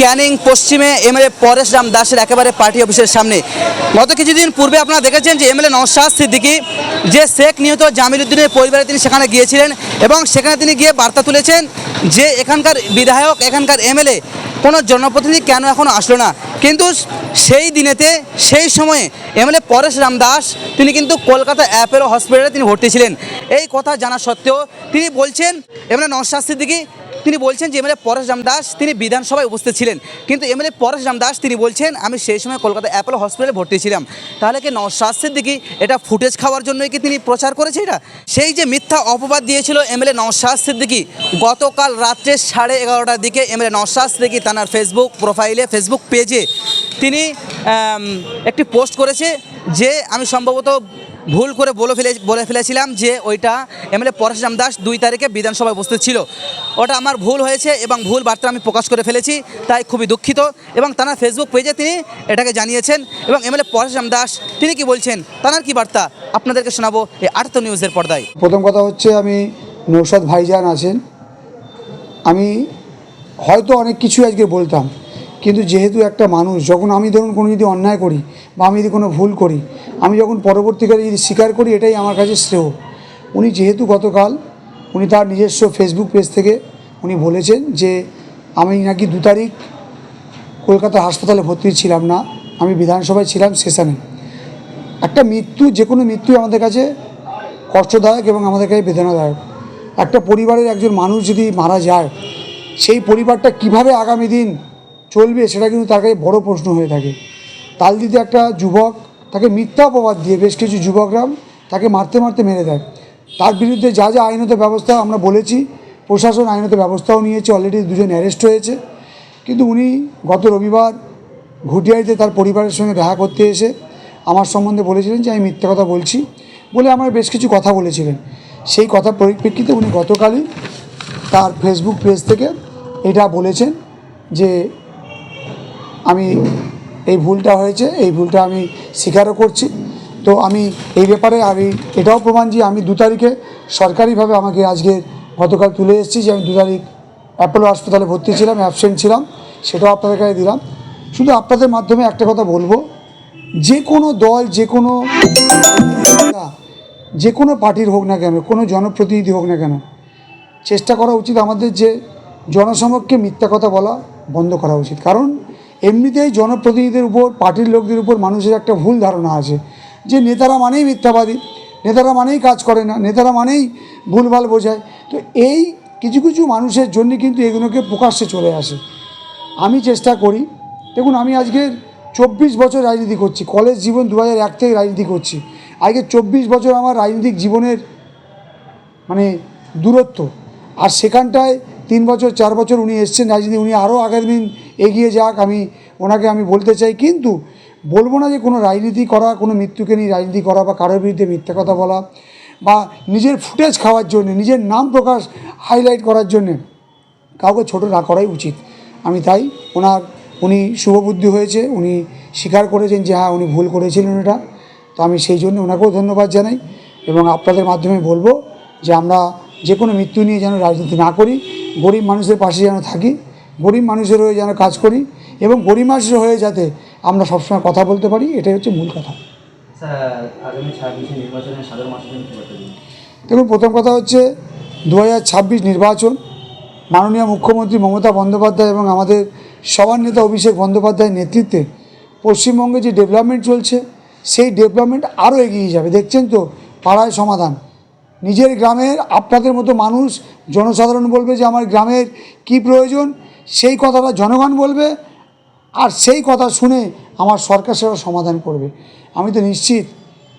ক্যানিং পশ্চিমে এমএলএ পরেশ রাম দাসের একেবারে পার্টি অফিসের সামনে। গত কিছুদিন পূর্বে আপনারা দেখেছেন যে এমএলএ নওশাদ সিদ্দিকী, যে শেখ নিহত জামিল উদ্দিনের পরিবারে তিনি সেখানে গিয়েছিলেন এবং সেখানে তিনি গিয়ে বার্তা তুলেছেন যে এখানকার বিধায়ক, এখানকার এমএলএ কোনো জনপ্রতিনিধি কেন এখনও আসলো না। কিন্তু সেই দিনেতে, সেই সময়ে এমএলএ পরেশ রাম দাস, তিনি কিন্তু কলকাতা অ্যাপেলো হসপিটালে তিনি ভর্তি ছিলেন। এই কথা জানা সত্ত্বেও তিনি বলছেন, এমএলএ নওশাদ সিদ্দিকী তিনি বলছেন যে এমএলএ পরেশ রামদাস তিনি বিধানসভায় উপস্থিত ছিলেন। কিন্তু এমএলএ পরেশ রামদাস তিনি বলছেন, আমি সেই সময় কলকাতা অ্যাপোলো হসপিটালে ভর্তি ছিলাম। তাহলে কি নওশাদ সিদ্দিকী এটা ফুটেজ খাওয়ার জন্যই কি তিনি প্রচার করেছে এটা? সেই যে মিথ্যা অপবাদ দিয়েছিল এমএলএ নওশাদ সিদ্দিকী গতকাল রাত্রে সাড়ে এগারোটার দিকে এমএলএ নওশাদ সিদ্দিকী তার ফেসবুক প্রোফাইলে ফেসবুক পেজে তিনি একটি পোস্ট করেছে যে, আমি সম্ভবত ভুল করে বলে ফেলে বলে ফেলেছিলাম যে ওইটা এমএলএ পরশুরাম দাস দুই তারিখে বিধানসভায় উপস্থিত ছিল। ওটা আমার ভুল হয়েছে এবং ভুল বার্তা আমি প্রকাশ করে ফেলেছি, তাই খুবই দুঃখিত এবং তার ফেসবুক পেজে তিনি এটাকে জানিয়েছেন এবং এমএলএ পরশুরাম দাস তিনি কি বলছেন, তার কি বার্তা? আপনাদেরকে শোনাবো এই আর্থ নিউজের পর্দায়। প্রথম কথা হচ্ছে আমি নৌসাদ ভাইজান আছেন। আমি হয়তো অনেক কিছু আজকে বলতাম কিন্তু যেহেতু একটা মানুষ, যখন আমি ধরুন কোনো যদি অন্যায় করি বা আমি যদি কোনো ভুল করি, আমি যখন পরবর্তীকালে যদি স্বীকার করি, এটাই আমার কাছে শ্রেয়। উনি যেহেতু গতকাল উনি তার নিজস্ব ফেসবুক পেজ থেকে উনি বলেছেন যে, আমি নাকি দু তারিখ কলকাতা হাসপাতালে ভর্তি ছিলাম না, আমি বিধানসভায় ছিলাম সেশনে। একটা মৃত্যু, যে কোনো মৃত্যু আমাদের কাছে কষ্টদায়ক এবং আমাদের কাছে বেদনাদায়ক। একটা পরিবারের একজন মানুষ যদি মারা যায়, সেই পরিবারটা কীভাবে আগামী দিন চলবে সেটা কিন্তু তার কাছে বড় প্রশ্ন হয়ে থাকে। তালদিতে একটা যুবক তাকে মিথ্যা অপবাদ দিয়ে বেশ কিছু যুবকরা তাকে মারতে মারতে মেরে দেয়। তার বিরুদ্ধে যা যা আইনত ব্যবস্থা আমরা বলেছি, প্রশাসন আইনত ব্যবস্থাও নিয়েছে অলরেডি দুজন অ্যারেস্ট হয়েছে। কিন্তু উনি গত রবিবার ঘুটিয়াইতে তার পরিবারের সঙ্গে দেখা করতে এসে আমার সম্বন্ধে বলেছিলেন যে আমি মিথ্যা কথা বলছি বলে আমার বেশ কিছু কথা বলেছিলেন। সেই কথা পরিপ্রেক্ষিতে উনি গতকালই তার ফেসবুক পেজ থেকে এটা বলেছেন যে আমি এই ভুলটা হয়েছে, এই ভুলটা আমি স্বীকারও করছি। তো আমি এই ব্যাপারে আমি এটাও প্রমাণ যে আমি দু তারিখে সরকারিভাবে আমাকে আজকে গতকাল তুলে এসেছি যে আমি দু তারিখ অ্যাপোলো হাসপাতালে ভর্তি ছিলাম অ্যাবসেন্ট ছিলাম, সেটাও আপনাদের কাছে দিলাম। শুধু আপনাদের মাধ্যমে একটা কথা বলব, যে কোনো দল, যে কোনো যে কোনো পার্টির হোক না কেন, কোনো জনপ্রতিনিধি হোক না কেন, চেষ্টা করা উচিত আমাদের যে জনসমক্ষে মিথ্যা কথা বলা বন্ধ করা উচিত। কারণ এমনিতেই জনপ্রতিনিধিদের উপর, পার্টির লোকদের উপর মানুষের একটা ভুল ধারণা আছে। যে নেতারা মানেই মিথ্যাবাদী, নেতারা মানেই কাজ করে না, নেতারা মানেই ভুলভাল বোঝায়। তো এই কিছু কিছু মানুষের জন্য কিন্তু এগুলোকে প্রকাশ্যে চলে আসে। আমি চেষ্টা করি। দেখুন, আমি আজকে চব্বিশ বছর রাজনীতি করছি। কলেজ জীবন দু হাজার এক থেকে রাজনীতি করছি। আজকে চব্বিশ বছর আমার রাজনৈতিক জীবনের মানে দূরত্ব। আর সেখানটায় তিন বছর, চার বছর উনি এসছেন রাজনীতি, উনি আরও আগের দিন এগিয়ে যাক, আমি ওনাকে আমি বলতে চাই। কিন্তু বলব না যে কোনো রাজনীতি করা, কোনো মৃত্যুকে নিয়ে রাজনীতি করা বা কারোর বিরুদ্ধে মিথ্যা কথা বলা বা নিজের ফুটেজ খাওয়ার জন্য, নিজের নাম প্রকাশ হাইলাইট করার জন্যে কাউকে ছোট না করাই উচিত। আমি তাই ওনার, উনি শুভবুদ্ধি হয়েছে, উনি স্বীকার করেছেন যে হ্যাঁ উনি ভুল করেছিলেন এটা। তো আমি সেই জন্য ওনাকেও ধন্যবাদ জানাই এবং আপনাদের মাধ্যমে বলব যে আমরা যে কোনো মৃত্যু নিয়ে যেন রাজনীতি না করি, গরিব মানুষের পাশে যেন থাকি। গরিব মানুষের হয়ে যেন কাজ করি এবং গরিব মানুষের হয়ে যাতে আমরা সবসময় কথা বলতে পারি এটাই হচ্ছে মূল কথা। দেখুন প্রথম কথা হচ্ছে দু হাজার ছাব্বিশ নির্বাচন। মাননীয় মুখ্যমন্ত্রী মমতা বন্দ্যোপাধ্যায় এবং আমাদের সবার নেতা অভিষেক বন্দ্যোপাধ্যায়ের নেতৃত্বে পশ্চিমবঙ্গে যে ডেভেলপমেন্ট চলছে সেই ডেভেলপমেন্ট আরও এগিয়ে যাবে। দেখছেন তো পাড়ায় সমাধান। নিজের গ্রামের আপনাদের মতো মানুষ জনসাধারণ বলবে যে আমার গ্রামের কি প্রয়োজন সেই কথাটা জনগণ বলবে আর সেই কথা শুনে আমার সরকার সেটা সমাধান করবে। আমি তো নিশ্চিত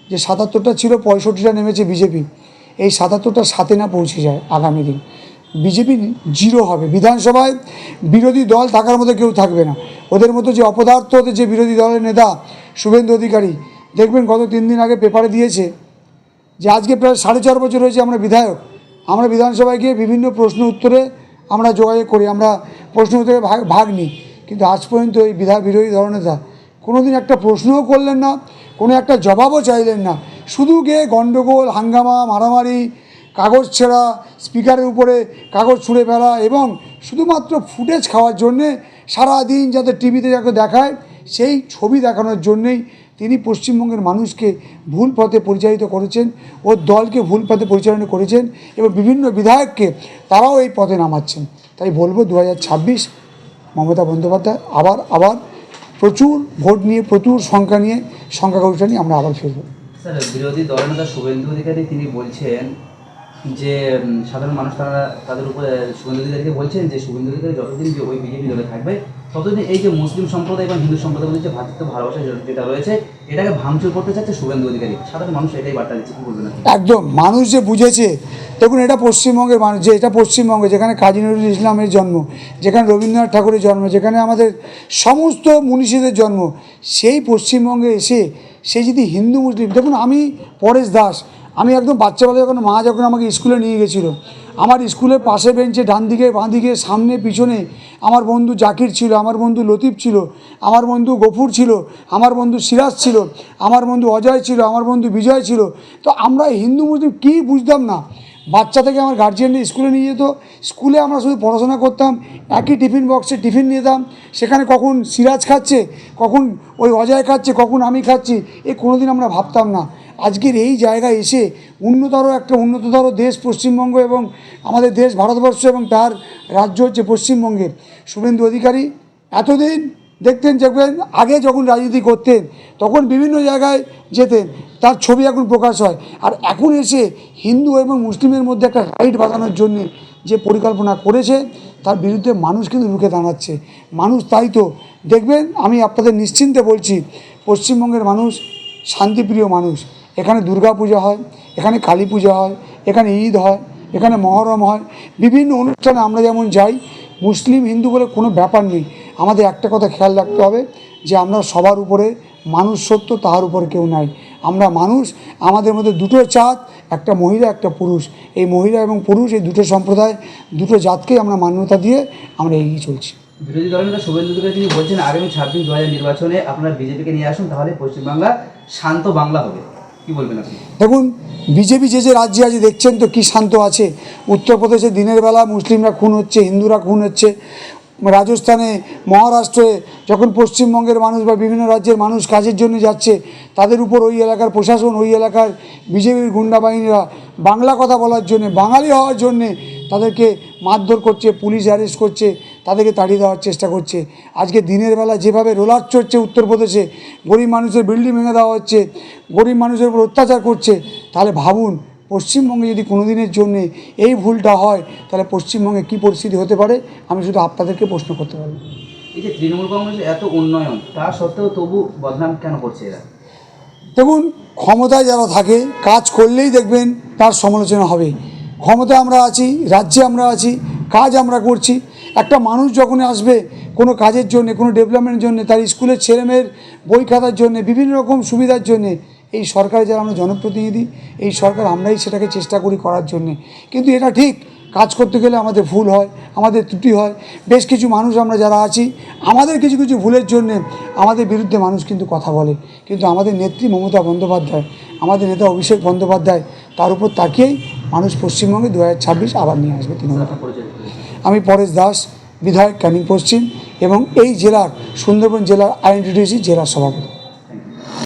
যে সাতাত্তরটা ছিল, পঁয়ষট্টিটা নেমেছে বিজেপি। এই সাতাত্তরটা সাথে না পৌঁছে যায় আগামী দিন। বিজেপি জিরো হবে। বিধানসভায় বিরোধী দল থাকার মতো কেউ থাকবে না। ওদের মতো যে অপদার্থ, ওদের যে বিরোধী দলের নেতা শুভেন্দু অধিকারী, দেখবেন গত তিন দিন আগে পেপারে দিয়েছে যে আজকে প্রায় সাড়ে চার বছর হয়েছে আমরা বিধায়ক। আমরা বিধানসভায় গিয়ে বিভিন্ন প্রশ্ন উত্তরে আমরা যোগাযোগ করি। আমরা প্রশ্ন উত্তরে ভাগ ভাগ নিই। কিন্তু আজ পর্যন্ত এই বিধা বিরোধী দলনেতা কোনোদিন একটা প্রশ্নও করলেন না, কোনো একটা জবাবও চাইলেন না। শুধু গিয়ে গণ্ডগোল, হাঙ্গামা, মারামারি, কাগজ ছেঁড়া, স্পিকারের উপরে কাগজ ছুঁড়ে ফেলা এবং শুধুমাত্র ফুটেজ খাওয়ার জন্যে সারাদিন যাতে টিভিতে যাকে দেখায়, সেই ছবি দেখানোর জন্যেই তিনি পশ্চিমবঙ্গের মানুষকে ভুল পথে পরিচালিত করেছেন ওর দলকে ভুল পথে পরিচালনা করেছেন এবং বিভিন্ন বিধায়ককে তারাও এই পথে নামাচ্ছেন। তাই বলব দু হাজার ছাব্বিশ মমতা বন্দ্যোপাধ্যায় আবার আবার প্রচুর ভোট নিয়ে, প্রচুর সংখ্যা নিয়ে সংখ্যাগরিষ্ঠ নিয়ে আমরা আবার ফিরবো। স্যার, বিরোধী দলনেতা শুভেন্দু অধিকারী তিনি বলছেন যে সাধারণ মানুষ তারা, তাদের উপরে শুভেন্দু অধিকারীকে বলছেন যে, শুভেন্দু অধিকারী যতদিন যে ওই বিজেপি দলে থাকবে ততদিন এই যে মুসলিম সম্প্রদায় এবং হিন্দু সম্প্রদায়ের মধ্যে যে ভ্রাতৃত্ব ভালোবাসা যেটা রয়েছে, এটাকে ভাঙচুর করতে চাচ্ছে শুভেন্দু অধিকারী। সাধারণ মানুষ এটাই বার্তা দিচ্ছে, কি বলবেন একদম, মানুষ যে বুঝেছে, দেখুন এটা পশ্চিমবঙ্গের মানুষ, যে এটা পশ্চিমবঙ্গে, যেখানে কাজী নজরুল ইসলামের জন্ম, যেখানে রবীন্দ্রনাথ ঠাকুরের জন্ম, যেখানে আমাদের সমস্ত মনীষীদের জন্ম, সেই পশ্চিমবঙ্গে এসে, সে যদি হিন্দু, মুসলিম, দেখুন আমি পরেশ দাস, আমি একদম বাচ্চাবেলা যখন মা যখন আমাকে স্কুলে নিয়ে গেছিল আমার স্কুলের পাশে বেঞ্চে ডান দিকে, বাঁ দিকে, সামনে, পিছনে আমার বন্ধু জাকির ছিল, আমার বন্ধু লতিফ ছিল, আমার বন্ধু গফুর ছিল, আমার বন্ধু সিরাজ ছিল, আমার বন্ধু অজয় ছিল, আমার বন্ধু বিজয় ছিল। তো আমরা হিন্দু, মুসলিম কী বুঝতাম না? বাচ্চা থেকে আমার গার্জিয়ানরা স্কুলে নিয়ে যেত, স্কুলে আমরা শুধু পড়াশোনা করতাম, একই টিফিন বক্সে টিফিন নিতাম, সেখানে কখন সিরাজ খাচ্ছে, কখন ওই অজয় খাচ্ছে, কখন আমি খাচ্ছি, এ কোনোদিন আমরা ভাবতাম না। আজকের এই জায়গায় এসে উন্নতর একটা উন্নততর দেশ পশ্চিমবঙ্গ এবং আমাদের দেশ ভারতবর্ষ এবং তার রাজ্য হচ্ছে পশ্চিমবঙ্গে শুভেন্দু অধিকারী, এতদিন দেখতেন দেখবেন আগে যখন রাজনীতি করতেন, তখন বিভিন্ন জায়গায় যেতেন, তার ছবি এখন প্রকাশ হয়। আর এখন এসে হিন্দু এবং মুসলিমের মধ্যে একটা রাইট বাঁধানোর জন্য যে পরিকল্পনা করেছে, তার বিরুদ্ধে মানুষ কিন্তু রুখে দাঁড়াচ্ছে। মানুষ তাই তো। দেখবেন, আমি আপনাদের নিশ্চিন্তে বলছি, পশ্চিমবঙ্গের মানুষ শান্তিপ্রিয় মানুষ। এখানে দুর্গা পূজা হয়, এখানে কালী পূজা হয়, এখানে ঈদ হয়, এখানে মহরম হয়। বিভিন্ন অনুষ্ঠানে আমরা যেমন যাই, মুসলিম, হিন্দু বলে কোনো ব্যাপার নেই। আমাদের একটা কথা খেয়াল রাখতে হবে যে আমরা সবার উপরে মানুষ সত্য, তাহার উপরে কেউ নাই। আমরা মানুষ, আমাদের মধ্যে দুটো চাঁদ একটা মহিলা, একটা পুরুষ। এই মহিলা এবং পুরুষ, এই দুটো সম্প্রদায়, দুটো জাতকেই আমরা মান্যতা দিয়ে আমরা এগিয়ে চলছি। বিরোধী দলনেতা শুভেন্দু তিনি বলছেন, আগামী ছাব্বিশ দু নির্বাচনে আপনারা বিজেপিকে নিয়ে আসুন, তাহলে পশ্চিমবাংলা শান্ত বাংলা হবে। দেখুন, বিজেপি যে যে রাজ্যে আছে, দেখছেন তো কি শান্ত আছে। উত্তরপ্রদেশে দিনের বেলা মুসলিমরা খুন হচ্ছে, হিন্দুরা খুন হচ্ছে। রাজস্থানে, মহারাষ্ট্রে যখন পশ্চিমবঙ্গের মানুষ বা বিভিন্ন রাজ্যের মানুষ কাজের জন্য যাচ্ছে, তাদের উপর ওই এলাকার প্রশাসন, ওই এলাকার বিজেপির গুন্ডা বাহিনীরা বাংলা কথা বলার জন্যে, বাঙালি হওয়ার জন্যে তাদেরকে মারধর করছে, পুলিশ অ্যারেস্ট করছে। তাদেরকে তাড়িয়ে দেওয়ার চেষ্টা করছে। আজকে দিনের বেলা যেভাবে রোলার চড়ছে উত্তরপ্রদেশে গরিব মানুষের বিল্ডিং ভেঙে দেওয়া হচ্ছে গরিব মানুষের উপর অত্যাচার করছে তাহলে ভাবুন পশ্চিমবঙ্গে যদি কোনো দিনের জন্যে এই ভুলটা হয় তাহলে পশ্চিমবঙ্গে কী পরিস্থিতি হতে পারে? আমি শুধু আপনাদেরকে প্রশ্ন করতে পারব। এই যে তৃণমূল কংগ্রেসের এত উন্নয়ন তা সত্ত্বেও তবু বদনাম কেন করছে এরা? দেখুন ক্ষমতায় যারা থাকে কাজ করলেই দেখবেন তার সমালোচনা হবে। ক্ষমতা আমরা আছি রাজ্যে আমরা আছি কাজ আমরা করছি একটা মানুষ যখন আসবে কোনো কাজের জন্য, কোনো ডেভেলপমেন্টের জন্য, তার স্কুলের ছেলেমেয়ের বই খাতার জন্য, বিভিন্ন রকম সুবিধার জন্য, এই সরকারে যারা আমরা জনপ্রতিনিধি, এই সরকার আমরাই সেটাকে চেষ্টা করি করার জন্যে। কিন্তু এটা ঠিক, কাজ করতে গেলে আমাদের ভুল হয়, আমাদের ত্রুটি হয়। বেশ কিছু মানুষ আমরা যারা আছি, আমাদের কিছু কিছু ভুলের জন্যে আমাদের বিরুদ্ধে মানুষ কিন্তু কথা বলে। কিন্তু আমাদের নেত্রী মমতা বন্দ্যোপাধ্যায়, আমাদের নেতা অভিষেক বন্দ্যোপাধ্যায়, তার উপর তাকিয়েই মানুষ পশ্চিমবঙ্গে দু হাজার ছাব্বিশ আবার নিয়ে আসবে তৃণমূল। আমি পরেশ দাস বিধায়ক ক্যানিং পশ্চিম এবং এই জেলার সুন্দরবন জেলার আইএনডিডিসি জেলার সভাপতি।